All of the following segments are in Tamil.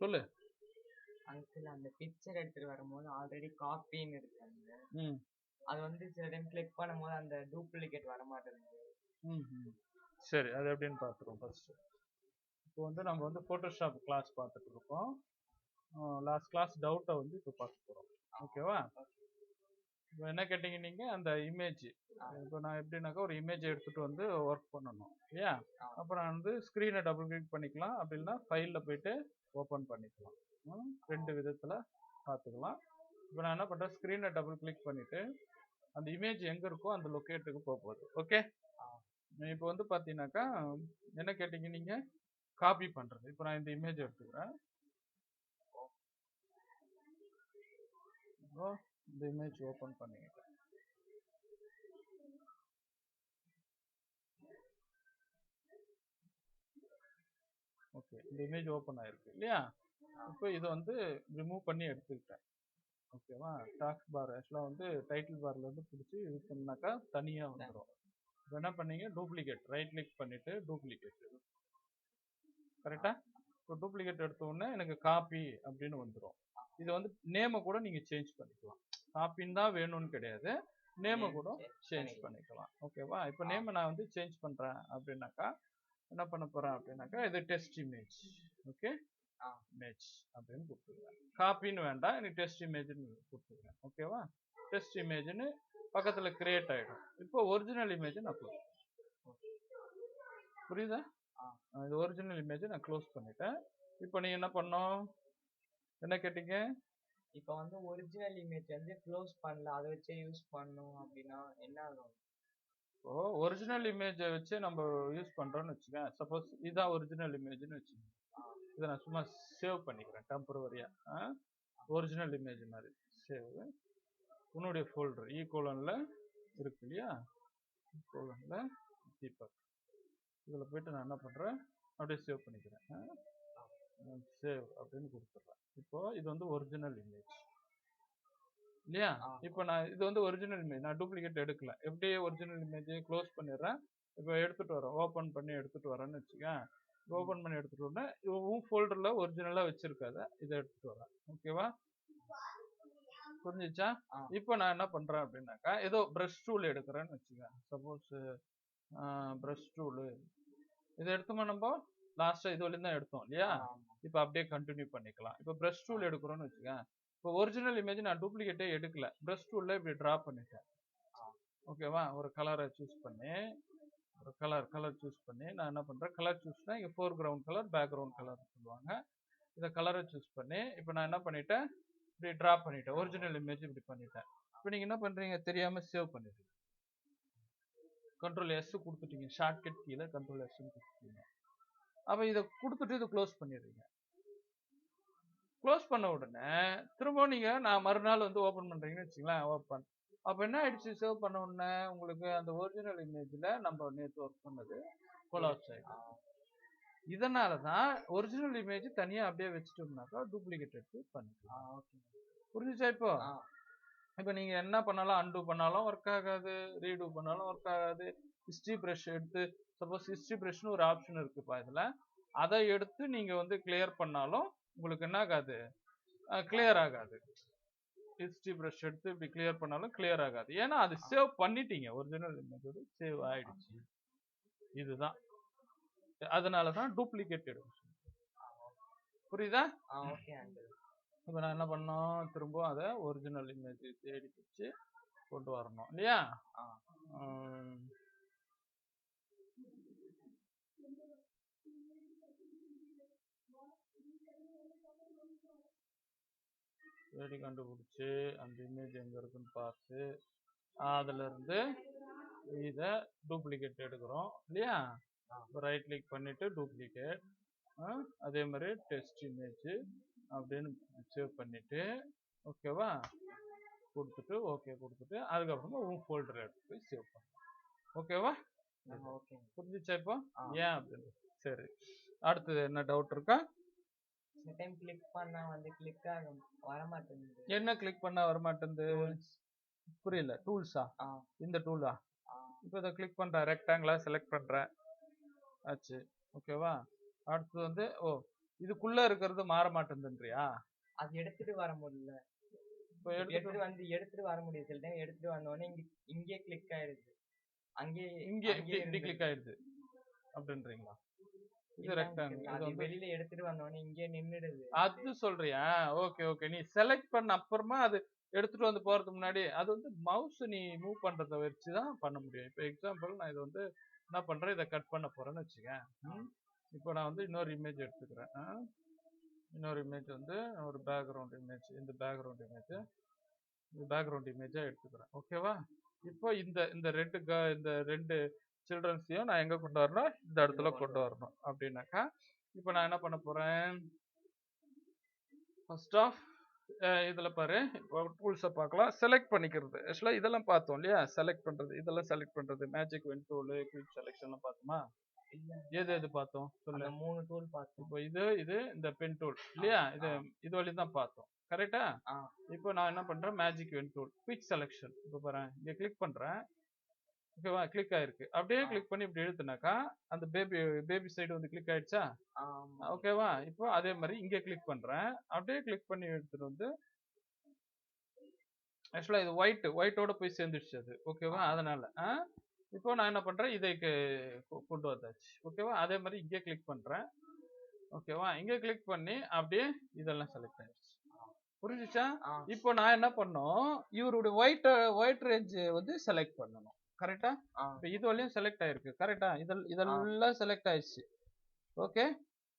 சொல்லு. அங்கிள் அந்த பிக்சர் எடுத்துட்டு வரும்போது ஆல்ரெடி காப்பின்னு இருக்கு அங்க. ம். அது வந்து சில டைம் கிளிக் பண்ணும்போது அந்த டூப்ளிகேட் வர மாட்டேங்குது. சரி அது எப்படின்னு பார்த்துருவோம் ஃபர்ஸ்ட் இப்போ வந்து நம்ம வந்து ஃபோட்டோஷாப் கிளாஸ் பார்த்துட்டு இருக்கோம். லாஸ்ட் கிளாஸ் டவுட்டை வந்து இப்போ பார்க்க போகிறோம் ஓகேவா? இப்போ என்ன கேட்டீங்க நீங்கள் அந்த இமேஜ் இப்போ நான் எப்படின்னாக்கா ஒரு இமேஜ் எடுத்துகிட்டு வந்து ஒர்க் பண்ணணும். இல்லையா. அப்புறம் வந்து ஸ்க்ரீனை டபுள் கிளிக் பண்ணிக்கலாம். அப்படின்னா ஃபைலில் போயிட்டு ஓப்பன் பண்ணிக்கலாம். ரெண்டு விதத்தில் பார்த்துக்கலாம் இப்போ நான் என்ன பண்ணுறேன் ஸ்க்ரீனை டபுள் கிளிக் பண்ணிவிட்டு அந்த இமேஜ் எங்கே இருக்கோ அந்த லொக்கேட்டுக்கு போக போகுது. ஓகே இப்போ வந்து பார்த்தீங்கன்னாக்கா என்ன கேட்டீங்க நீங்கள் காப்பி பண்ணுறது இப்போ நான் இந்த இமேஜ் எடுத்துக்கிறேன். இந்த இமேஜ் ஓப்பன் பண்ணிக்கிட்டேன். ஓகே இந்த இமேஜ் ஓப்பன் ஆயிருக்கு இல்லையா? இப்போ இதை வந்து ரிமூவ் பண்ணி எடுத்துக்கிட்டேன். ஓகேவா டாக்ஸ் பார் ஆக்சுவலாக வந்து டைட்டில் பார்ல இருந்து பிடிச்சி இது பண்ணாக்கா தனியாக வந்துடும் இப்போ என்ன பண்ணீங்க? டூப்ளிகேட் ரைட் கிளிக் பண்ணிட்டு டூப்ளிகேட் கரெக்டா இப்போ டூப்ளிகேட் எடுத்த உடனே எனக்கு காப்பி அப்படின்னு வந்துடும் இது வந்து நேமை கூட நீங்கள் சேஞ்ச் பண்ணிக்கலாம். காப்பின்னு தான் வேணும்னு கிடையாது. நேமை கூட சேஞ்ச் பண்ணிக்கலாம். ஓகேவா இப்போ நேமை நான் வந்து சேஞ்ச் பண்ணுறேன் அப்படின்னாக்கா என்ன பண்ண போகிறேன் அப்படின்னாக்கா இது டெஸ்ட் இமேஜ் ஓகே ஆ. இமேஜ் அப்படின்னு கொடுத்துருவேன். காப்பின்னு வேண்டாம் எனக்கு டெஸ்ட் இமேஜ்னு கொடுத்துருவேன். ஓகேவா டெஸ்ட் இமேஜ்னு பக்கத்தில் கிரியேட் ஆகிடும் இப்போ ஒரிஜினல் இமேஜ் நான் க்ளோஸ் புரியுதா? இது ஒரிஜினல் இமேஜ் நான் க்ளோஸ் பண்ணிட்டேன். இப்போ நீ என்ன பண்ணோம் என்ன கேட்டீங்க? இப்போ வந்து ஒரிஜினல் இமேஜ் வந்து க்ளோஸ் பண்ணல அதை வச்சே யூஸ் பண்ணணும் அப்படின்னா என்ன ஆகும்? இப்போ ஒரிஜினல் இமேஜை வச்சு நம்ம யூஸ் பண்ணுறோம்னு வச்சுக்கேன் சப்போஸ் இதுதான் ஒரிஜினல் இமேஜ்னு வச்சுக்கோங்க இதை நான் சும்மா சேவ் பண்ணிக்கிறேன் டெம்பரவரியாக ஒரிஜினல் இமேஜ் மாதிரி. சேவ் உன்னுடைய ஃபோல்டர் e ஈகோலனில் இருக்கு இல்லையா? E ஈகோலனில் தீபக் இதில் போயிட்டு நான் என்ன பண்ணுறேன் அப்படியே சேவ் பண்ணிக்கிறேன். சேவ் அப்படின்னு கொடுத்துட்றேன். இப்போ இது வந்து ஒரிஜினல் இமேஜ் இல்லையா. இப்போ நான் இது வந்து ஒரிஜினல் இமேஜ் நான் டூப்ளிகேட் எடுக்கல. எப்படி ஒரிஜினல் இமேஜ் க்ளோஸ் பண்ணிடுறேன். இப்போ எடுத்துட்டு வரேன் ஓப்பன் பண்ணி எடுத்துட்டு வரேன்னு வச்சுக்கேன். ஓப்பன் பண்ணி எடுத்துட்டு வரேன் உன் ஃபோல்டரில் ஒரிஜினலாக வச்சிருக்காத. இதை எடுத்துட்டு வரேன் ஓகேவா புரிஞ்சிச்சா. இப்போ நான் என்ன பண்றேன் அப்படின்னாக்கா ஏதோ ப்ரஷ் டூல் எடுக்கிறேன்னு வச்சுக்கேன். சப்போஸ் ப்ரஷ் டூலு இதை எடுத்தோமா நம்ம? லாஸ்ட்டாக இது வரையும் தான் எடுத்தோம் இல்லையா. இப்போ அப்படியே கண்டினியூ பண்ணிக்கலாம். இப்போ ப்ரஷ் டூல் எடுக்கிறோம்னு வச்சுக்கேன். இப்போ ஒரிஜினல் இமேஜ் நான் டூப்ளிகேட்டே எடுக்கல. ப்ரஷ் டூலில் இப்படி ட்ரா பண்ணிட்டேன். ஓகேவா ஒரு கலரை சூஸ் பண்ணி ஒரு கலர் கலர் சூஸ் பண்ணி நான் என்ன பண்ணுறேன் கலர் சூஸ்னா இங்கே foreground colour background colour சொல்லுவாங்க. இதை கலரை சூஸ் பண்ணி இப்போ நான் என்ன பண்ணிட்டேன்? இப்படி ட்ரா பண்ணிட்டேன். ஒரிஜினல் இமேஜ் இப்படி பண்ணிட்டேன். இப்போ நீங்கள் என்ன பண்ணுறீங்க தெரியாமல் சேவ் பண்ணிட்டீங்க கண்ட்ரோல் எஸ் கொடுத்துட்டீங்க. ஷார்ட்கட் கீழே கண்ட்ரோல் எஸ்ன்னு கொடுத்துட்டீங்க. அப்போ இதை கொடுத்துட்டு இதை க்ளோஸ் பண்ணிடுறீங்க. க்ளோஸ் பண்ண உடனே திரும்பவும் நீங்கள் நான் மறுநாள் வந்து ஓப்பன் பண்ணுறீங்கன்னு வச்சுங்களேன் ஓப்பன் அப்போ என்ன ஆயிடுச்சு? சேவ் பண்ண உடனே உங்களுக்கு அந்த ஒரிஜினல் இமேஜில் நம்ம நேற்று ஒர்க் பண்ணது கொலாப்ஸ் ஆகிடும் இதனால தான் ஒரிஜினல் இமேஜ் தனியாக அப்படியே வச்சுட்டோம்னாக்கா டூப்ளிகேட் எடுத்து பண்ணிக்கலாம். புரிஞ்சுச்சா இப்போ? இப்போ நீங்கள் என்ன பண்ணாலும் அன்டூ பண்ணாலும் ஒர்க் ஆகாது ரீடூ பண்ணாலும் ஒர்க் ஆகாது. ஹிஸ்ட்ரி ப்ரஷ் எடுத்து சப்போஸ் ஹிஸ்ட்ரி ப்ரஷ்னு ஒரு ஆப்ஷன் இருக்குப்பா இதில். அதை எடுத்து நீங்கள் வந்து கிளியர் பண்ணாலும் உங்களுக்கு என்ன ஆகாது? கிளியர் ஆகாது. ஹிஸ்ட்ரி ப்ரஷ் எடுத்து இப்படி கிளியர் பண்ணாலும் கிளியர் ஆகாது. ஏன்னா அது சேவ் பண்ணிட்டீங்க. ஒரிஜினல் இமேஜோட சேவ் ஆயிடுச்சு. இதுதான். அதனால தான் டூப்ளிகேட் எடுக்கும் புரியுதா? இப்போ நான் என்ன பண்ணோம்? திரும்ப அதை ஒரிஜினல் இமேஜ் தேடி பிடிச்சி கொண்டு வரணும். இல்லையா? தேடி கண்டுபிடிச்சி அந்த இமேஜ் எங்க இருக்குன்னு பார்த்து அதுல இருந்து இதை டூப்ளிகேட் எடுக்கிறோம். இல்லையா? ரைட் கிளிக் பண்ணிட்டு டூப்ளிகேட் அதே மாதிரி டெஸ்ட் இமேஜ் அப்படின்னு சேவ் பண்ணிட்டு ஓகேவா கொடுத்துட்டு ஓகே கொடுத்துட்டு அதுக்கப்புறமா உன் ஃபோல்டர் எடுத்து போய் சேவ் பண்ணணும் ஓகேவா ஓகே புரிஞ்சுச்சா இப்போ. ஏன் அப்படின்னு சரி. அடுத்தது என்ன டவுட் இருக்கா? சில டைம் கிளிக் பண்ணா வந்து கிளிக் ஆக வர மாட்டேங்குது என்ன கிளிக் பண்ண வரமாட்டேங்குது? புரியல. டூல்ஸா இந்த டூலா இப்போ இதை கிளிக் பண்ணுறேன் ரெக்டாங்கிளாக செலக்ட் பண்ணுறேன் ஆச்சு. ஓகேவா அடுத்து வந்து ஓ இதுக்குள்ள இருக்கிறது மாற மாட்டேங்குதுன்றியா அது எடுத்துட்டு வர முடியல. இப்போ எடுத்துட்டு வந்து எடுத்துட்டு வர முடியும் சில டைம் எடுத்துட்டு வந்த உடனே இங்க இங்கே கிளிக் ஆயிடுது அங்கே இங்க இப்படி கிளிக் ஆயிடுது அப்படின்றீங்களா? வெளியில எடுத்துட்டு வந்த உடனே இங்கே நின்னுடுது. அது சொல்றியா? Okay okay. நீ செலக்ட் பண்ண அப்புறமா அது எடுத்துட்டு வந்து போறதுக்கு முன்னாடி அது வந்து மவுஸ் நீ மூவ் பண்றத வச்சு தான் பண்ண முடியும். இப்போ எக்ஸாம்பிள் நான் இதை வந்து என்ன பண்றேன்? இதை கட் பண்ண போறேன்னு வச்சுக்கேன்? இப்போ நான் வந்து இன்னொரு இமேஜ் எடுத்துக்கிறேன்? இன்னொரு இமேஜ் வந்து ஒரு பேக்ரவுண்ட் இமேஜ் இந்த பேக்ரவுண்ட் இமேஜ் இந்த பேக்ரவுண்ட் இமேஜா எடுத்துக்கிறேன். ஓகேவா? இப்போ இந்த இந்த ரெண்டு க இந்த ரெண்டு சில்ட்ரன்ஸையும் நான் எங்க கொண்டு வரணும்? இந்த இடத்துல கொண்டு வரணும். அப்படின்னாக்கா இப்போ நான் என்ன பண்ண போறேன்? ஃபர்ஸ்ட் ஆஃப் இதுல பாரு டூல்ஸை பார்க்கலாம். செலக்ட் பண்ணிக்கிறது. ஆக்சுவலாக இதெல்லாம் பார்த்தோம் இல்லையா? செலக்ட் பண்றது இதெல்லாம் செலக்ட் பண்றது. மேஜிக் வென் டூலு குயிக் செலெக்ஷன்லாம் பார்த்தோமா? எது எது பார்த்தோம்? சொல்லு. மூணு டூல் பார்த்தோம் இப்போ இது இது இந்த பென் டூல் இல்லையா? இது இது வழி தான் பார்த்தோம். கரெக்டா. இப்போ நான் என்ன பண்றேன்? Magic wand tool quick selection இப்போ பாரு இங்க கிளிக் பண்றேன். ஓகேவா கிளிக் ஆயிருக்கு. அப்படியே. கிளிக் பண்ணி இப்படி இழுத்துனாக்கா அந்த பேபி பேபி சைடு வந்து கிளிக் ஆயிடுச்சா? ஓகேவா இப்போ அதே மாதிரி இங்க கிளிக் பண்றேன். அப்படியே கிளிக் பண்ணி எடுத்துட்டு வந்து ஆக்சுவலா இது ஒயிட் ஒயிட்டோட போய் சேர்ந்துடுச்சு அது. ஓகேவா அதனால? இப்போ நான் என்ன பண்றேன்? இதை கு- கொ- கொண்டு வந்தாச்சு. ஓகேவா அதே மாதிரி இங்கே கிளிக் பண்றேன். ஓகேவா இங்க கிளிக் பண்ணி அப்படியே இதெல்லாம் செலக்ட் ஆயிடுச்சு. புரிஞ்சுச்சா? இப்போ நான் என்ன பண்ணோம் இவருடைய ஒயிட் ஒயிட் ரேஞ்ச் வந்து செலக்ட் பண்ணணும். கரெக்டா இப்போ இது வரையும் செலக்ட் ஆயிருக்கு. கரெக்டா இதெல் இதெல்லாம் செலக்ட் ஆயிடுச்சு. ஓகே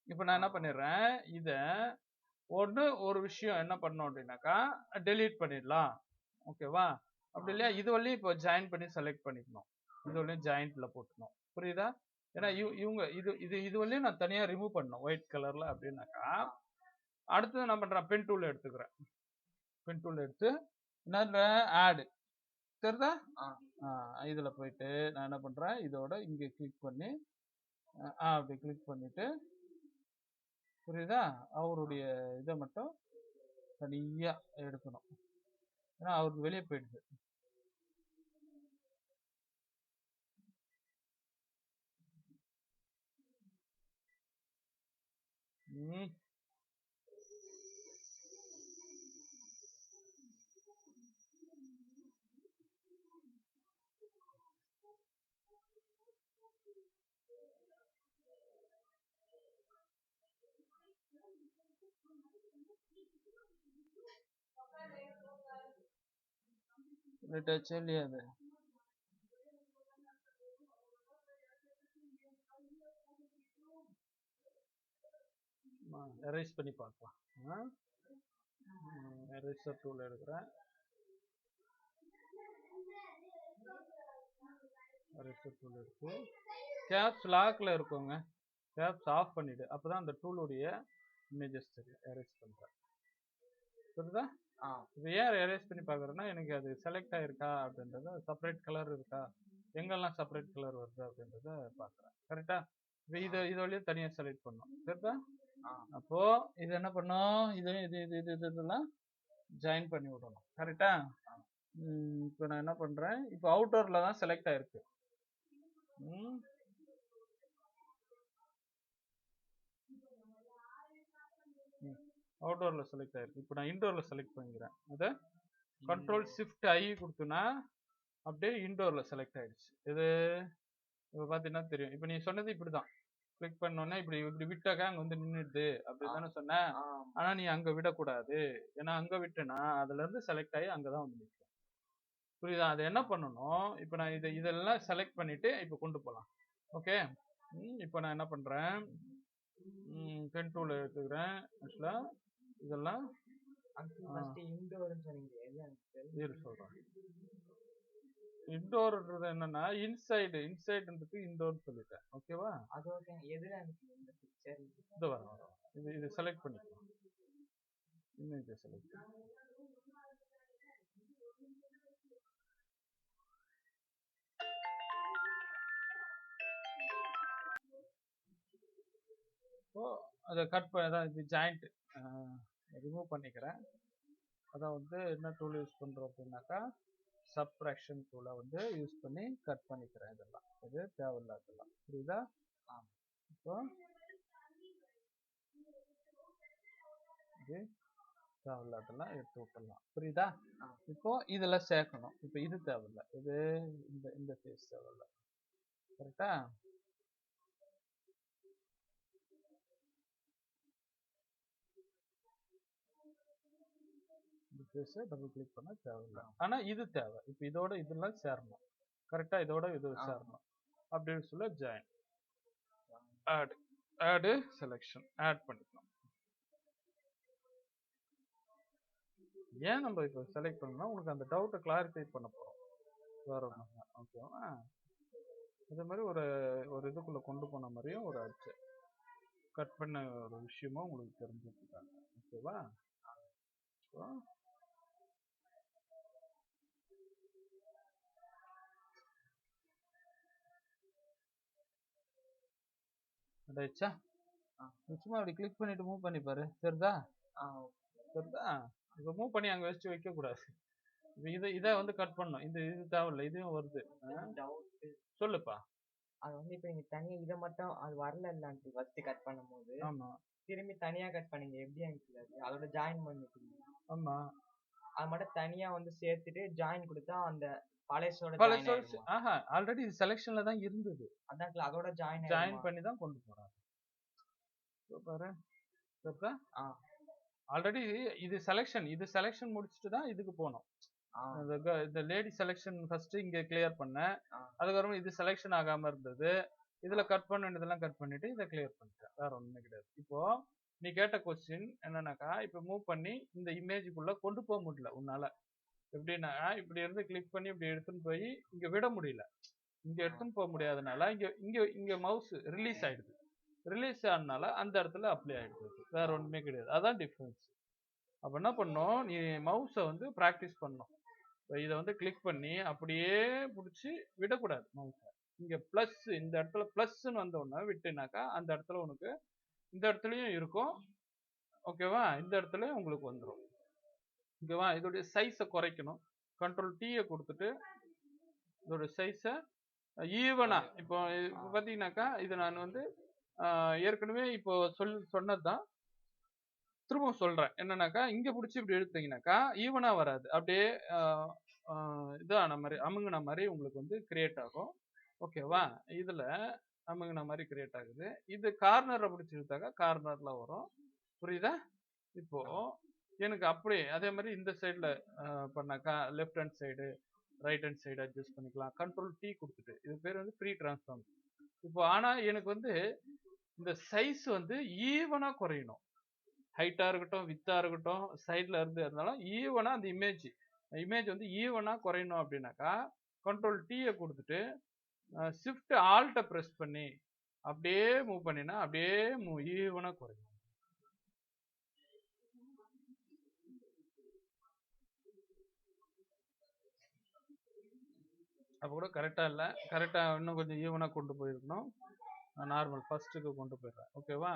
இப்போ நான் என்ன பண்ணிடுறேன்? இத ஒண்ணு ஒரு விஷயம் என்ன பண்ணோம் அப்படின்னாக்கா delete பண்ணிடலாம். ஓகேவா அப்படி இல்லையா? இது வரையும் இப்போ ஜாயின் பண்ணி செலக்ட் பண்ணிக்கணும். இது வரையும் ஜாயிண்ட்ல போட்டுக்கணும். புரியுதா? ஏன்னா இவ- இவங்க இது இது இது வரையும் நான் தனியா ரிமூவ் பண்ணணும். ஒயிட் கலர்ல அப்படின்னாக்கா அடுத்தது நான் பண்றேன்? பென் டூல் எடுத்துக்கிறேன். பென் டூல் எடுத்து என்ன ஆடு தெரியுதா ஆ. ஆ, போயிட்டு நான் என்ன பண்றேன்? இதோட இங்கே கிளிக் பண்ணி ஆ அப்படி கிளிக் பண்ணிட்டு புரியுதா? அவருடைய இதை மட்டும் தனியாக எடுக்கணும். ஏன்னா அவருக்கு வெளியே போயிடுது. ம். லிட்டாச்சு இல்லையா அது எரேஸ் பண்ணி பார்க்கலாம். எரேசர் டூல் எடுக்கிறேன். எரேசர் டூல் எடுத்து கேப்ஸ் லாக்கில் இருக்கோங்க. கேப்ஸ் ஆஃப் பண்ணிடு. அப்பதான் அந்த டூலுடைய இமேஜஸ் தெரியும். எரேஸ் பண்ணுறேன் புரியுதா? ஆ. இது ஏன் எரேஸ் பண்ணி பார்க்குறேன்னா எனக்கு அது செலக்ட் ஆயிருக்கா அப்படின்றது செப்பரேட் கலர் இருக்கா? எங்கெல்லாம் செப்பரேட் கலர் வருது அப்படின்றத பார்க்குறேன். கரெக்டா இது இது இது வழியா தனியாக செலக்ட் பண்ணோம் ஆ. அப்போ இது என்ன பண்ணோம்? இது இது இது இது இது இதெல்லாம் ஜாயின் பண்ணி விடணும். கரெக்டா இப்போ நான் என்ன பண்றேன்? இப்போ அவுட்டோர்ல தான் செலக்ட் ஆயிருக்கு ம். ம். அவுட்டோர்ல செலக்ட் ஆயிருக்கு. இப்போ நான் இன்டோர்ல செலக்ட் பண்ணிக்கிறேன். அதை கண்ட்ரோல் ஷிஃப்ட் ஐ கொடுத்தோன்னா அப்படியே இன்டோர்ல செலக்ட் ஆயிடுச்சு. இது இப்போ பார்த்தீங்கன்னா தெரியும். இப்போ நீ சொன்னது இப்படிதான். கிளிக் பண்ணோன்னே இப்படி இப்படி விட்டாக்கா அங்கே வந்து நின்றுடுது அப்படி தானே சொன்னேன் ஆ ஆனா நீ அங்க விடக்கூடாது. ஏன்னா அங்க விட்டேன்னா அதுல இருந்து செலக்ட் ஆகி அங்கதான் வந்து நிற்கும் புரியுதா? அதை என்ன பண்ணணும்? இப்போ நான் இதை இதெல்லாம் செலக்ட் பண்ணிட்டு இப்போ கொண்டு போகலாம் ஓகே? இப்போ நான் என்ன பண்றேன்? பென் டூல் எடுத்துக்கிறேன். ஆக்சுவலா இதெல்லாம்? இன்டோர்ன்றது என்னன்னா இன்சைடு இன்சைடுன்றதுக்கு இன்டோர்னு சொல்லிட்டேன். ஓகேவா அது ஓகே அங்கிள் இந்த பிக்சர் இது வரும் இது இது செலக்ட் பண்ணிக்கலாம். இமேஜை செலக்ட் ஸோ அதை கட் பண்ண இது ஜாயிண்ட் ரிமூவ் பண்ணிக்கிறேன். அதான் வந்து என்ன டூல் யூஸ் பண்ணுறோம் அப்படின்னாக்கா சப்ராக்ஷன் டூலை வந்து யூஸ் பண்ணி கட் பண்ணிக்கிறேன் இதெல்லாம். இது தேவையில்லாததெல்லாம் புரியுதா. இப்போ இது தேவையில்லாதெல்லாம் எடுத்து விட்டுடலாம் புரியுதா. இப்போ இதெல்லாம் சேர்க்கணும். இப்போ இது தேவையில்ல. இது இந்த இந்த ஃபேஸ் தேவையில்ல. கரெக்டா ஃபேஸை டபுள் கிளிக் பண்ண தேவையில்ல. ஆனா இது தேவை. இப்போ இதோட இதெல்லாம் சேரணும். கரெக்டா இதோட இது. சேரணும். அப்படின்னு சொல்ல ஜாயின் ஆட் ஆடு செலெக்ஷன் ஆட் பண்ணிக்கலாம். ஏன் நம்ம இப்போ செலக்ட் பண்ணோம்னா உனக்கு அந்த டவுட்டை கிளாரிஃபை பண்ண போறோம். வேற ஒன்றும் ஓகேவா அதே மாதிரி ஒரு ஒரு இதுக்குள்ள கொண்டு போன மாதிரியும் ஒரு அச்சு கட் பண்ண ஒரு விஷயமும் உங்களுக்கு தெரிஞ்சுக்கிட்டாங்க ஓகேவா ஆ. சும்மா அப்படி கிளிக் பண்ணிட்டு மூவ் பண்ணி பாரு. ஆ தெரியுதா இப்போ மூவ் பண்ணி அங்க வச்சு வைக்க கூடாது. இதை இதை வந்து கட் பண்ணணும். இது இது தேவையில்ல. இதுவும் வருது. சொல்லுப்பா. அது வந்து இப்போ நீங்க தனியா இதை மட்டும் அது வரல இல்லான்ட்டு ஃபர்ஸ்ட் கட் பண்ணும்போது. ஆமா. திரும்பி தனியா கட் பண்ணீங்க. எப்படி அது? அதோட ஜாயின் பண்ணிட்டீங்க ஆமா. அது மட்டும் தனியா வந்து சேர்த்துட்டு ஜாயின் கொடுத்தா அந்த சோர்ஸ் ஆஹா ஆல்ரெடி இது செலெக்ஷன்ல தான் இருந்தது. அதான் அதோட ஜாயின் ஜாயின் பண்ணி தான் கொண்டு போறாங்க பாரு. ஆல்ரெடி இது செலெக்ஷன் இது செலெக்ஷன் முடிச்சுட்டு தான் இதுக்கு போனோம். இந்த லேடி செலெக்ஷன் ஃபர்ஸ்ட் இங்க கிளியர் பண்ணேன். அதுக்கப்புறம் இது செலெக்ஷன் ஆகாம இருந்தது. இதுல கட் பண்ண வேண்டியதெல்லாம் கட் பண்ணிட்டு இதை கிளியர் பண்ணிட்டேன். வேற ஒண்ணுமே கிடையாது. இப்போ நீ கேட்ட கொஸ்டின் என்னன்னாக்கா இப்போ மூவ் பண்ணி இந்த இமேஜுக்குள்ள கொண்டு போக முடியல உன்னால. எப்படின்னா இப்படி இருந்து கிளிக் பண்ணி இப்படி எடுத்துன்னு போய் இங்க விட முடியல. இங்க எடுத்துன்னு போக முடியாதனால இங்க இங்க இங்க மவுஸ் ரிலீஸ் ஆயிடுது. ரிலீஸ் ஆனனால அந்த இடத்துல அப்ளை ஆயிடுது வேற ஒண்ணுமே கிடையாது. அதான் டிஃபரன்ஸ் அப்ப என்ன பண்ணணும்? நீ மவுஸை வந்து ப்ராக்டிஸ் பண்ணணும். இப்போ இதை வந்து கிளிக் பண்ணி அப்படியே பிடிச்சி விடக்கூடாது மவுஸை இங்க ப்ளஸ் இந்த இடத்துல ப்ளஸ்ன்னு வந்த உடனே விட்டுனாக்கா அந்த இடத்துல உனக்கு இந்த இடத்துலயும் இருக்கும். ஓகேவா இந்த இடத்துலயும் உங்களுக்கு வந்துடும் ஓகேவா இதோடைய சைஸை குறைக்கணும். கண்ட்ரோல் டீயை கொடுத்துட்டு இதோட சைஸை ஈவனா இப்போ பார்த்தீங்கன்னாக்கா இது நான் வந்து ஏற்கனவே இப்போ சொல் சொன்னது தான் திரும்ப சொல்றேன். என்னன்னாக்கா இங்க பிடிச்சி இப்படி எடுத்தீங்கன்னாக்கா ஈவனா வராது. அப்படியே இதான மாதிரி அமுங்கின மாதிரி உங்களுக்கு வந்து கிரியேட் ஆகும். ஓகேவா இதுல அமுங்கின மாதிரி கிரியேட் ஆகுது. இது கார்னரை பிடிச்சி எடுத்தாக்கா கார்னர்ல வரும். புரியுதா? இப்போ எனக்கு அப்படியே அதே மாதிரி இந்த சைடில் பண்ணாக்கா left hand side right hand side adjust பண்ணிக்கலாம். கண்ட்ரோல் டீ கொடுத்துட்டு. இது பேர் வந்து ஃப்ரீ ட்ரான்ஸ்ஃபார்ம் இப்போ ஆனால் எனக்கு வந்து இந்த சைஸ் வந்து ஈவனாக குறையணும். ஹைட்டாக இருக்கட்டும் வித்தாக இருக்கட்டும் சைடில் இருந்து இருந்தாலும் ஈவனாக அந்த இமேஜ் இமேஜ் வந்து ஈவனாக குறையணும் அப்படின்னாக்கா கண்ட்ரோல் டீயை கொடுத்துட்டு ஷிஃப்ட் ஆல்ட்டை ப்ரெஸ் பண்ணி அப்படியே மூவ் பண்ணினா அப்படியே மூவ் ஈவனாக குறையும். அப்போ கூட கரெக்டாக இல்லை. கரெக்டாக இன்னும் கொஞ்சம் ஈவனாக கொண்டு போயிருக்கணும். நான் நார்மல் ஃபர்ஸ்ட்டுக்கு கொண்டு போயிடுறேன். ஓகேவா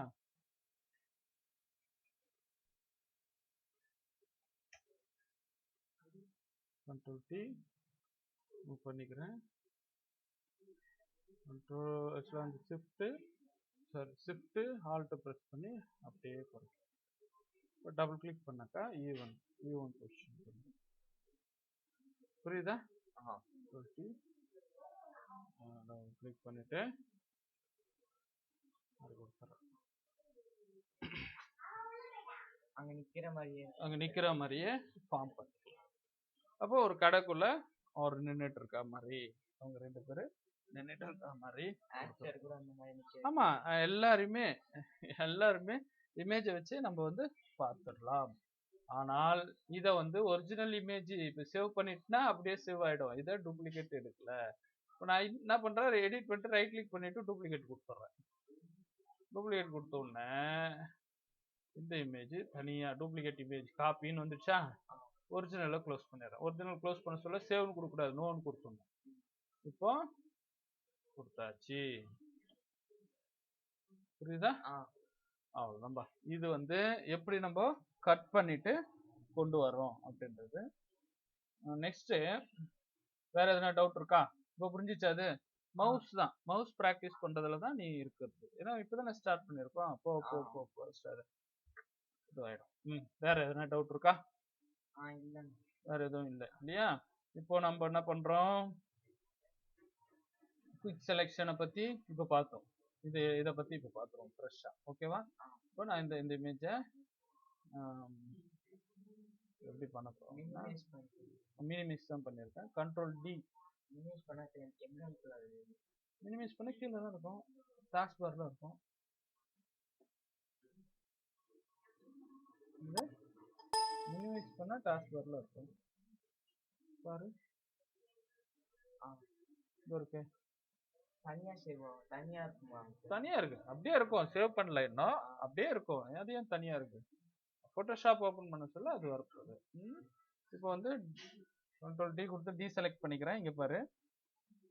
கண்ட்ரோல் டி மூவ் பண்ணிக்கிறேன். கண்ட்ரோல் ஆக்சுவலாக வந்து shift sorry shift alt press பண்ணி அப்படியே குறைக்கும் இப்போ டபுள் கிளிக் பண்ணாக்கா ஈவன் ஈவன் பொசிஷன் புரியுதா? ஆஹா. டுவெண்ட்டி கிளிக் பண்ணிட்டு அது கொடுத்துறேன். அங்க நிக்கிற மாதிரியே. அங்கே நிற்கிற மாதிரியே ஃபார்ம் பண்ணிக்கலாம். அப்போ ஒரு கடைக்குள்ள அவர் நின்றுட்டு இருக்க மாதிரி அவங்க ரெண்டு பேரும் நின்றுட்டு இருக்க மாதிரி நிக்கிற ஆமா எல்லாருமே எல்லாருமே இமேஜை வச்சு நம்ம வந்து பார்த்துடலாம். ஆனால் இதை வந்து ஒரிஜினல் இமேஜ் இப்போ சேவ் பண்ணிட்டுனா அப்படியே சேவ் ஆகிடும் இதை டூப்ளிகேட் எடுக்கல. இப்போ நான் என்ன பண்ணுறேன் எடிட் பண்ணிட்டு ரைட் கிளிக் பண்ணிவிட்டு டூப்ளிகேட் கொடுத்துட்றேன். டூப்ளிகேட் கொடுத்தோடனே இந்த இமேஜ் தனியாக டூப்ளிகேட் இமேஜ் காப்பின்னு வந்துடுச்சா? ஒரிஜினலை க்ளோஸ் பண்ணிடுறேன். ஒரிஜினல் க்ளோஸ் பண்ண சொல்ல சேவ்னு கொடுக்கக்கூடாது. நோன்னு கொடுத்துடணும். இப்போ கொடுத்தாச்சு. புரியுதா? ஆ. அவ்வளோதான்பா இது வந்து எப்படி நம்ம கட் பண்ணிட்டு கொண்டு வர்றோம் அப்படின்றது. நெக்ஸ்ட் வேற எதனா டவுட் இருக்கா? இப்போ புரிஞ்சிச்சா அது? மவுஸ் தான். மவுஸ் ப்ராக்டிஸ் பண்றதுல தான் நீ இருக்கிறது. ஏன்னா இப்போதான் ஸ்டார்ட் பண்ணியிருக்கோம். போ போ. போ போ ஸ்டார்ட் இதுவாயிடும் ம் வேற எதனா டவுட் இருக்கா? வேற எதுவும் இல்லை. இல்லையா? இப்போ நம்ம என்ன பண்றோம்? குயிக் செலெக்ஷனை பத்தி இப்போ பார்த்தோம். இது இதை பத்தி இப்போ பார்த்துருவோம் ஃப்ரெஷ்ஷா ஓகேவா இப்போ நான் இந்த இந்த இமேஜை எப்படி பண்ண போறோம் மினிமைஸ் தான் பண்ணியிருக்கேன் கண்ட்ரோல் டி மினிமைஸ் பண்ணா மினிமைஸ் பண்ண கீழே தான் இருக்கும். டாஸ்க் பார்ல இருக்கும். இது மினிமைஸ் பண்ண டாஸ்க் பார்ல இருக்கும். பாரு. ஆ. இது இருக்கு. தனியா தனியா இருக்குமா தனியா இருக்கு. அப்படியே இருக்கும். சேவ் பண்ணல இன்னும். அப்படியே இருக்கும். அது ஏன் தனியா இருக்கு? போட்டோஷாப் ஓபன் பண்ண சொல்ல அது வரப்போகுது. இப்போ வந்து கண்ட்ரோல் டி கொடுத்து டி செலக்ட் பண்ணிக்கிறேன். இங்க பாரு.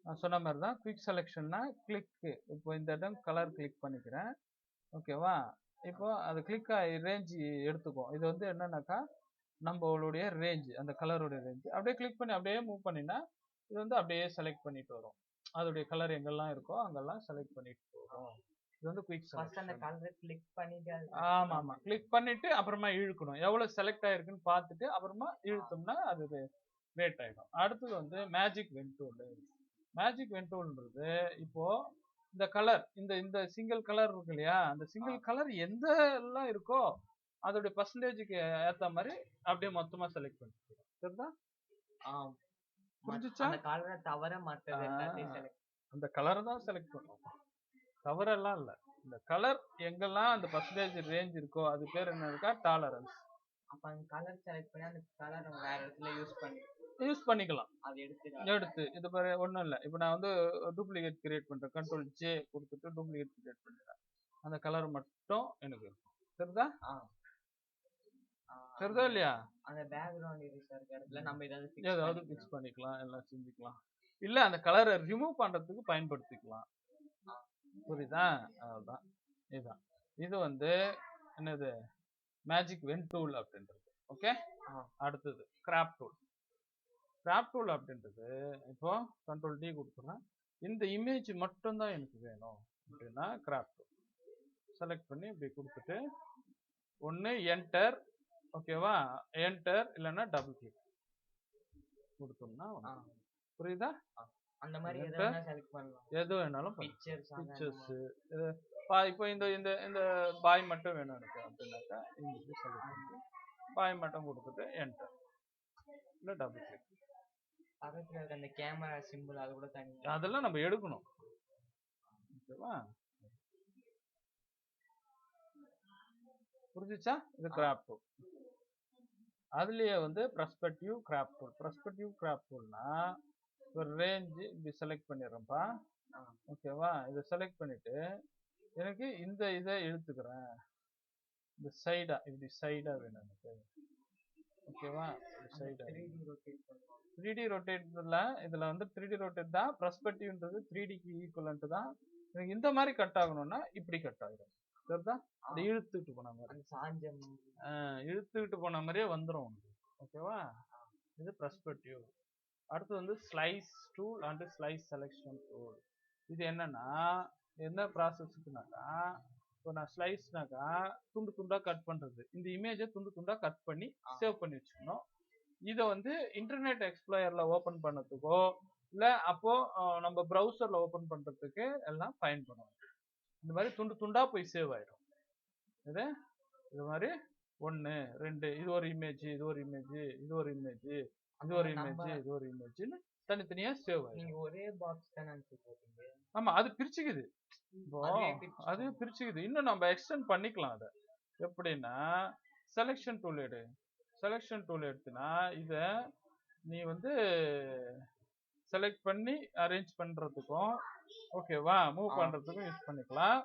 நான் சொன்ன மாதிரி தான் குயிக் செலெக்ஷன்னா கிளிக்கு இப்போ இந்த இடம் கலர் கிளிக் பண்ணிக்கிறேன். ஓகேவா இப்போ அது கிளிக் ரேஞ்ச் எடுத்துக்கும் இது வந்து என்னன்னாக்கா நம்மளுடைய ரேஞ்ச் அந்த கலருடைய ரேஞ்ச் அப்படியே கிளிக் பண்ணி அப்படியே மூவ் பண்ணினா இது வந்து அப்படியே செலக்ட் பண்ணிட்டு வரும். அதோடைய கலர் எங்கெல்லாம் இருக்கோ அங்கெல்லாம் செலக்ட் பண்ணிட்டு வரும் இது வந்து குயிக் ஃபர்ஸ்ட் அந்த கலரை கிளிக் பண்ணிட்டு ஆமா ஆமா. கிளிக் பண்ணிட்டு அப்புறமா இழுக்கணும். எவ்வளவு செலக்ட் ஆயிருக்குன்னு பார்த்துட்டு அப்புறமா இழுத்தோம்னா அது கிரியேட் ஆயிடும். அடுத்தது வந்து மேஜிக் வென்டூல் மேஜிக் வென்டூல்ன்றது இப்போ இந்த கலர் இந்த இந்த சிங்கிள் கலர் இருக்கு இல்லையா? அந்த சிங்கிள் கலர் எந்த எல்லாம் இருக்கோ அதோடைய பர்சன்டேஜுக்கு ஏத்த மாதிரி அப்படியே மொத்தமா செலக்ட் பண்ணிட்டு சரிதா? புரிஞ்சுச்சா? அந்த கலரை தவிர மத்தது எல்லாத்தையும் அந்த கலரை தான் செலக்ட் பண்ணும் தவறெல்லாம் இல்ல. இந்த கலர் எங்கெல்லாம் அந்த பர்சன்டேஜ் ரேஞ்ச் இருக்கோ அது பேர் என்ன இருக்கா? டாலரன்ஸ் அப்ப அந்த கலர் செலக்ட் பண்ணி அந்த கலரை வேற இடத்துல யூஸ் பண்ணி யூஸ் பண்ணிக்கலாம். அது எடுத்து எடுத்து இது பாரு ஒண்ணும் இல்ல. இப்போ நான் வந்து டூப்ளிகேட் கிரியேட் பண்றேன். கண்ட்ரோல் ஜே கொடுத்துட்டு டூப்ளிகேட் கிரியேட் பண்ணிடுறேன். அந்த கலர் மட்டும் எனக்கு இருக்கும். சரிதா? சரிதா இல்லையா? அந்த பேக்ரவுண்ட் இருக்க இடத்துல நம்ம ஏதாவது ஏதாவது. ஃபிக்ஸ் பண்ணிக்கலாம். எல்லாம் செஞ்சுக்கலாம். இல்ல அந்த கலரை ரிமூவ் பண்றதுக்கு பயன்படுத்திக்கலாம். புரியுதா? அதுதான் இதுதான் இது வந்து என்னது? மேஜிக் வென் டூல் அப்படின்றது. ஓகே. அடுத்தது கிராப் டூல் கிராப் டூல் அப்படின்றது இப்போ கண்ட்ரோல் டி கொடுத்துறேன். இந்த இமேஜ் மட்டும்தான் எனக்கு வேணும் அப்படின்னா கிராப் டூல் செலக்ட் பண்ணி இப்படி கொடுத்துட்டு ஒன்று என்டர் ஓகேவா என்டர் இல்லைன்னா டபுள் கிளிக் கொடுத்தோம்னா. புரியுதா? அந்த மாதிரி எது வேணாலும் பிக்சர்ஸ் பிக்சர்ஸ் இது இப்போ இந்த இந்த இந்த பாய் மட்டும் வேணும் எனக்கு அப்படின்னாக்கா இங்கிலீஷ் பண்ணி பாய் மட்டும் கொடுத்துட்டு என்டர் இல்லை டபுள் கிளிக் பக்கத்துல இருக்க அந்த கேமரா சிம்பிள் அது கூட தனி. அதெல்லாம் நம்ம எடுக்கணும். ஓகேவா புரிஞ்சுச்சா? இது கிராப் டூல் அதுலயே வந்து perspective crop tool perspective crop டூல்னா ஒரு ரேஞ்சு இப்படி செலக்ட் பண்ணிடுறேன்ப்பா. ஆ. ஓகேவா இதை செலக்ட் பண்ணிட்டு எனக்கு இந்த இதை இழுத்துக்கிறேன். இந்த சைடா இப்படி சைடா வேணும் எனக்கு. ஓகேவா சைடா த்ரீ டி ரொட்டேட் பண்ணுவோம் த்ரீ டி ரொட்டேட்ல இதுல வந்து த்ரீ டி ரொட்டேட் தான் ப்ரஸ்பெக்டிவ்ன்றது த்ரீ டிக்கு ஈக்குவலன்ட் தான். எனக்கு இந்த மாதிரி கட் ஆகணும்னா இப்படி கட் ஆகிடும் சரிதா அது இழுத்துட்டு போன மாதிரி. சாஞ்சம். இழுத்துக்கிட்டு போன மாதிரியே வந்துடும் உனக்கு. ஓகேவா? இது ப்ரஸ்பெக்டிவ் அடுத்து வந்து slice tool and slice selection tool இது என்னன்னா என்ன ப்ராசஸ்க்குனாக்கா இப்போ நான் ஸ்லைஸ்னாக்கா துண்டு துண்டா கட் பண்றது. இந்த இமேஜை துண்டு துண்டா கட் பண்ணி. சேவ் பண்ணி வச்சுக்கணும். இதை வந்து இன்டர்நெட் எக்ஸ்ப்ளோயர்ல ஓபன் பண்ணதுக்கோ இல்ல அப்போ அஹ், நம்ம ப்ரௌசர்ல ஓபன் பண்றதுக்கு எல்லாம் பயன்படும். இந்த மாதிரி துண்டு துண்டா போய் சேவ் ஆயிடும். இது? இது மாதிரி ஒன்று ரெண்டு இது ஒரு இமேஜ் இது ஒரு இமேஜ் இது ஒரு இமேஜ் இது ஒரு இமேஜ் இது ஒரு இமேஜ்னு தனித்தனியா சேவ் நீங்க ஒரே பாக்ஸ் தான் அனுப்பி போட்டீங்க ஆமா அது பிரிச்சுக்குது. இப்போ. அது பிரிச்சுக்குது. இன்னும் நம்ம எக்ஸ்டெண்ட் பண்ணிக்கலாம் அதை. எப்படின்னா செலெக்ஷன் டூல் எடு. செலெக்ஷன் டூல் எடுத்துனா இத நீ வந்து செலக்ட் பண்ணி அரேஞ்ச் பண்றதுக்கும் ஓகேவா மூவ் ஆ. பண்றதுக்கும் யூஸ் பண்ணிக்கலாம்.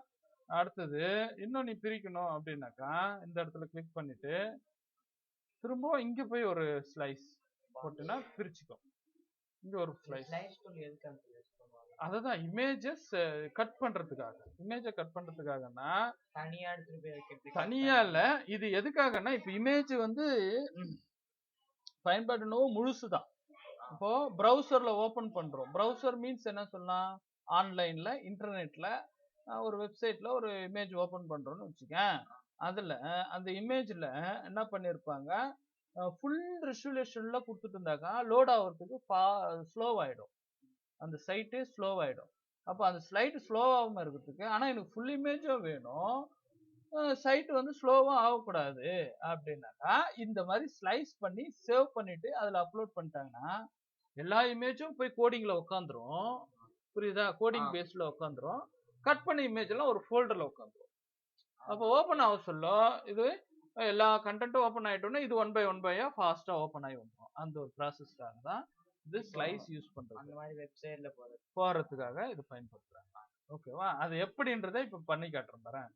அடுத்தது இன்னும் நீ பிரிக்கணும் அப்படின்னாக்கா இந்த இடத்துல கிளிக் பண்ணிட்டு திரும்பவும் இங்க போய் ஒரு ஸ்லைஸ் போட்டுனா பிரிச்சுக்கும் இங்க ஒரு ஸ்லைஸ் அதுதான் இமேஜஸ் கட் பண்றதுக்காக. இமேஜை கட் பண்றதுக்காகனா தனியா எடுத்துட்டு போய் தனியா இல்ல இது எதுக்காகனா இப்ப இமேஜ் வந்து பயன்பாடு முழுசுதான். இப்போ ப்ரௌசர்ல ஓபன் பண்றோம். ப்ரௌசர் மீன்ஸ் என்ன சொல்லலாம் ஆன்லைன்ல இன்டர்நெட்ல ஒரு வெப்சைட்ல ஒரு இமேஜ் ஓபன் பண்றோம்னு வச்சுக்கேன். அதுல அந்த இமேஜ்ல என்ன பண்ணிருப்பாங்க ஃபுல் ரெசல்யூஷன்ல கொடுத்துட்டு இருந்தாக்கா லோட் ஆகுறதுக்கு ஸ்லோ அந்த சைட்டு ஸ்லோவாயிடும் அப்போ அந்த ஸ்லைடு ஸ்லோ ஆகாம இருக்கிறதுக்கு ஆனா எனக்கு ஃபுல் இமேஜும் வேணும். சைட் வந்து ஸ்லோவும் ஆகக்கூடாது அப்படின்னாக்கா இந்த மாதிரி ஸ்லைஸ் பண்ணி சேவ் பண்ணிட்டு அதுல அப்லோட் பண்ணிட்டாங்கன்னா எல்லா இமேஜும் போய் கோடிங்ல உட்காந்துரும் புரியுதா? கோடிங். பேஸ்ல உட்காந்துரும் கட் பண்ண இமேஜ் எல்லாம் ஒரு ஃபோல்டர்ல உட்காந்துரும் அப்போ ஓப்பன் ஆக சொல்ல இது எல்லா கண்டென்ட்டும் ஓப்பன் ஆயிட்டோன்னா இது ஒன் பை ஒன் பையா ஃபாஸ்டா ஓப்பன் ஆகி வந்துடும் அந்த ஒரு ப்ராசஸ்க்காக தான் இது ஸ்லைஸ் யூஸ் பண்றது. அந்த மாதிரி வெப்சைட்ல போறது. போறதுக்காக இது பயன்படுத்துறாங்க. ஓகேவா? அது எப்படின்றத இப்ப பண்ணி காட்டுறேன்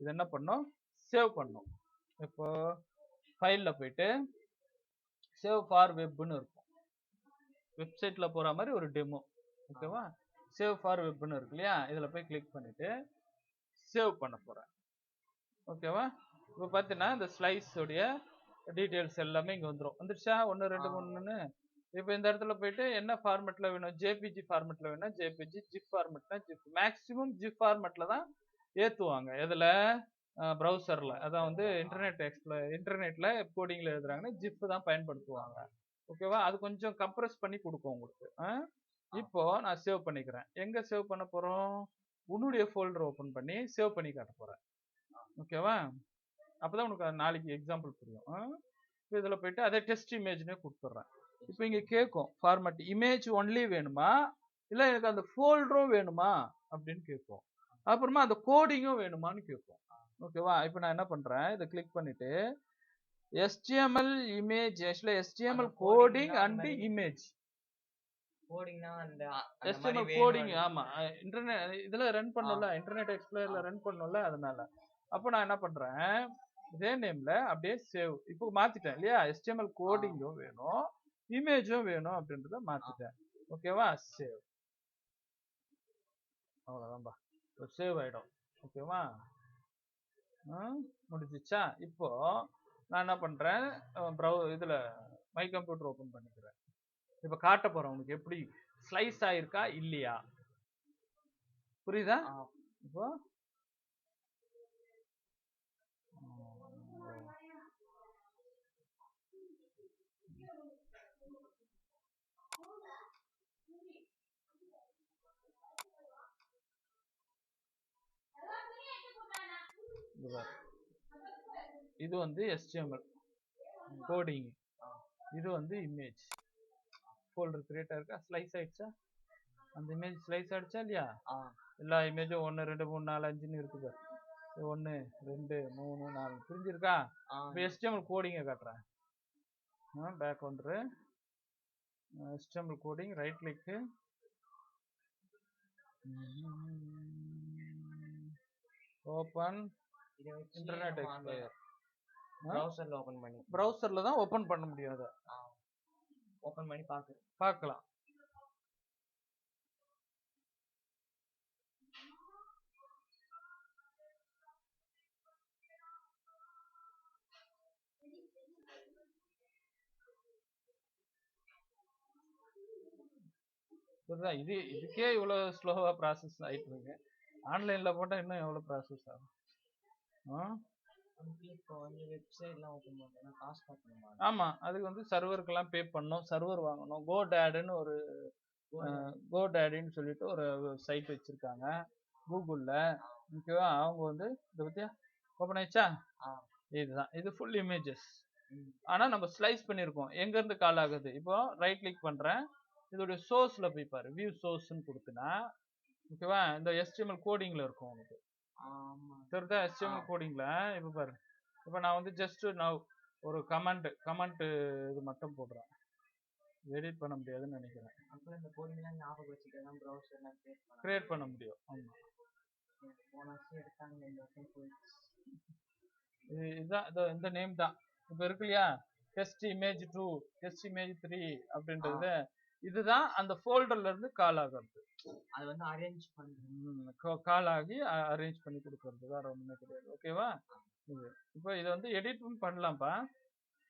இது என்ன பண்ணும்? சேவ் பண்ணும். இப்போ ஃபைல்ல போயிட்டு சேவ் ஃபார் வெப்னு இருக்கும். வெப்சைட்ல போற மாதிரி ஒரு டெமோ ஓகேவா சேவ் ஃபார் வெப்னு இருக்கு இல்லையா? இதுல போய் கிளிக் பண்ணிட்டு சேவ் பண்ண போறேன். ஓகேவா இப்போ பார்த்தீங்கன்னா இந்த ஸ்லைஸ் உடைய டீடைல்ஸ் எல்லாமே இங்க வந்துரும். வந்துருச்சா? ஒன்று ரெண்டு. மூணுன்னு? இப்போ இந்த இடத்துல போயிட்டு என்ன ஃபார்மெட்ல வேணும்? ஜேபிஜி ஃபார்மெட்ல வேணும் ஜேபிஜி ஜிப் ஃபார்மெட்னா ஜிப் மேக்ஸிமம் ஜிப் ஃபார்மெட்ல தான் ஏத்துவாங்க. எதுல? ப்ரௌசர்ல அதான் வந்து இன்டர்நெட் எக்ஸ்ப்ள இன்டர்நெட்ல கோடிங்ல எழுதுறாங்கன்னா ஜிப் தான் பயன்படுத்துவாங்க. ஓகேவா அது கொஞ்சம் கம்ப்ரஸ் பண்ணி கொடுக்கும் உங்களுக்கு. ஆ? இப்போ நான் சேவ் பண்ணிக்கிறேன். எங்க சேவ் பண்ண போறோம்? உன்னுடைய ஃபோல்டர் ஓபன் பண்ணி சேவ் பண்ணி காட்ட போறேன். ஓகேவா அப்பதான் உனக்கு அது நாளைக்கு எக்ஸாம்பிள் புரியும்? இப்ப இதுல போயிட்டு அதே டெஸ்ட் இமேஜ்னே கொடுத்துட்றேன். இப்போ இங்க கேட்கும் ஃபார்மட் இமேஜ் ஒன்லி வேணுமா? இல்ல எனக்கு அந்த ஃபோல்டரும் வேணுமா? அப்படின்னு கேட்கும் அப்புறமா அந்த கோடிங்கும் வேணுமான்னு கேட்கும் ஓகேவா இப்போ நான் என்ன பண்றேன்? இதை கிளிக் பண்ணிட்டு எஸ்டிஎம்எல் இமேஜ் ஆக்சுவலா HTML coding and image HTML coding ஆமா இன்டர்நெட் இதுல ரன் பண்ணல இன்டர்நெட் எக்ஸ்ப்ளோரர்ல ரன் பண்ணல அதனால. அப்போ நான் என்ன பண்றேன்? இதே நேம்ல அப்படியே சேவ் இப்போ மாத்திட்டேன் இல்லையா? எஸ்டிஎம்எல் கோடிங்கும் வேணும் இமேஜும் வேணும் அப்படின்றத மாத்திட்டேன். ஓகேவா சேவ் அவ்வளவுதான்பா. சேவ் ஆயிடும். ஓகேவா முடிஞ்சிச்சா? இப்போ நான் என்ன பண்றேன்? ப்ரௌ இதுல மை கம்ப்யூட்டர் ஓபன் பண்ணிக்கிறேன். இப்ப காட்ட போறேன் உனக்கு. எப்படி? ஸ்லைஸ் ஆயிருக்கா? இல்லையா? புரியுதா? இப்போ பாரு. இது வந்து HTML கோடிங். இது வந்து இமேஜ் ஃபோல்டர் கிரியேட் இருக்கா? ஸ்லைஸ் ஆயிடுச்சா? அந்த இமேஜ் ஸ்லைஸ் ஆயிடுச்சா இல்லையா? எல்லா இமேஜும் ஒன்று ரெண்டு மூணு நாலு அஞ்சுன்னு இருக்குது. ஒன்று ரெண்டு மூணு நாலு. புரிஞ்சிருக்கா? இப்போ HTML கோடிங்கை காட்டுறேன். பேக் வந்துரு HTML coding right click open internet explorer browserல open பண்ணி. ப்ரௌசரில் தான் ஓப்பன் பண்ண முடியும் அதை. ஓபன் பண்ணி பாக்குறேன் பார்க்கலாம் புரியுதா? இது இதுக்கே இவ்வளோ ஸ்லோவாக ப்ராசஸ் ஆயிட்டு இருக்கு. ஆன்லைனில் போட்டால் இன்னும் எவ்வளோ ப்ராசஸ் ஆகும்? ஆ? இப்போ வந்து வெப்சைட்லாம் ஓபன் பண்ணா காசு கட்டணுமா? ஆமாம் அதுக்கு வந்து சர்வருக்கெல்லாம் பே பண்ணணும். சர்வர் வாங்கணும். கோ டேடுன்னு ஒரு கோ டேடின்னு சொல்லிட்டு ஒரு சைட் வச்சிருக்காங்க. கூகுளில் ஓகேவா அவங்க வந்து இதை பற்றியா ஓப்பன் ஆயிடுச்சா. இதுதான். இது ஃபுல் இமேஜஸ். ஆனால் நம்ம ஸ்லைஸ் பண்ணியிருக்கோம். எங்கேருந்து கால் ஆகுது? இப்போ ரைட் கிளிக் பண்ணுறேன் இதோடைய சோர்ஸில் போய் பாரு. வியூ சோர்ஸ்னு கொடுத்தனா ஓகேவா இந்த HTML கோடிங்கில் இருக்கும் ஆமா தெரியுதா ஆ. கோடிங்கில் இப்போ பாரு. இப்போ நான் வந்து ஜஸ்ட் நான் ஒரு கமெண்ட் கமெண்ட் இது மட்டும் போடுறேன். எடிட் பண்ண முடியாதுன்னு நினைக்கிறேன். அப்புறம் இந்த கோடிங்லாம் ஞாபகம் வச்சுட்டு தான் ப்ரௌசர்லாம் கிரியேட் பண்ண முடியும். ஆமாம் போன வருஷம் எடுத்தாங்க இந்த வருஷம் போயிடுச்சு. இது இதுதான் இதோ இந்த நேம் தான். இப்போ இருக்கு இல்லையா? Test image two test image three அப்படின்றது. இதுதான் அந்த ஃபோல்டர்ல இருந்து கால் ஆகிறது. அது வந்து அரேஞ்ச் பண்ணி கால் ஆகி அரேஞ்ச் பண்ணி கொடுக்கறது. வேற ஒண்ணுமே கிடையாது. ஓகேவா இது இப்போ இதை வந்து எடிட்டும் பண்ணலாம்ப்பா.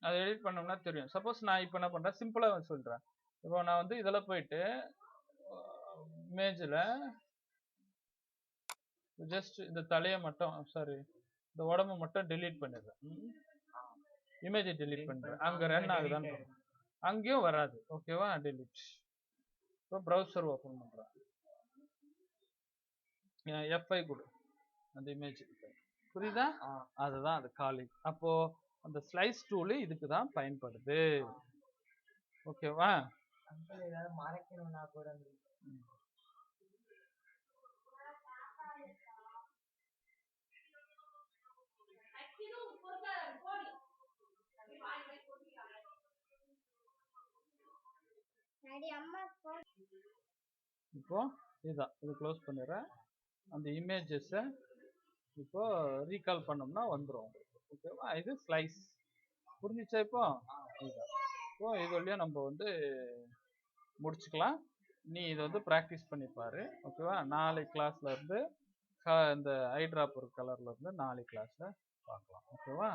அதை எடிட் பண்ணோம்னா தெரியும். சப்போஸ் நான் இப்போ என்ன பண்றேன்? சிம்பிளா சொல்றேன். இப்போ நான் வந்து இதில் போயிட்டு இமேஜில் ஜஸ்ட் இந்த தலையை மட்டும் சாரி இந்த உடம்ப மட்டும் delete பண்ணிடுறேன். இமேஜை delete பண்றேன். அங்க ரன் ஆகுதான்னு. அங்கேயும் வராது. ஓகேவா delete. இப்போ ப்ரௌசர் ஓப்பன் பண்றேன் எஃப்ஐ கொடு. அந்த இமேஜ் புரியுதா? அதுதான் அது காலி. அப்போ அந்த ஸ்லைஸ் டூலு இதுக்கு தான் பயன்படுது. ஓகேவா மறைக்கணும்னா கூட இப்போ இதுதான் இது க்ளோஸ் பண்ணிடுறேன். அந்த இமேஜஸை இப்போ ரீகால் பண்ணோம்னா வந்துடும் ஓகேவா இது ஸ்லைஸ் புரிஞ்சிச்சா இப்போ? இதுதான் இப்போ இது வழியாக நம்ம வந்து முடிச்சுக்கலாம். நீ இதை வந்து ப்ராக்டிஸ் பண்ணி பாரு. ஓகேவா நாளை கிளாஸ்ல இருந்து க- இந்த ஐ ட்ராப்பர் கலர்ல இருந்து நாளை கிளாஸ்ல பார்க்கலாம். ஓகேவா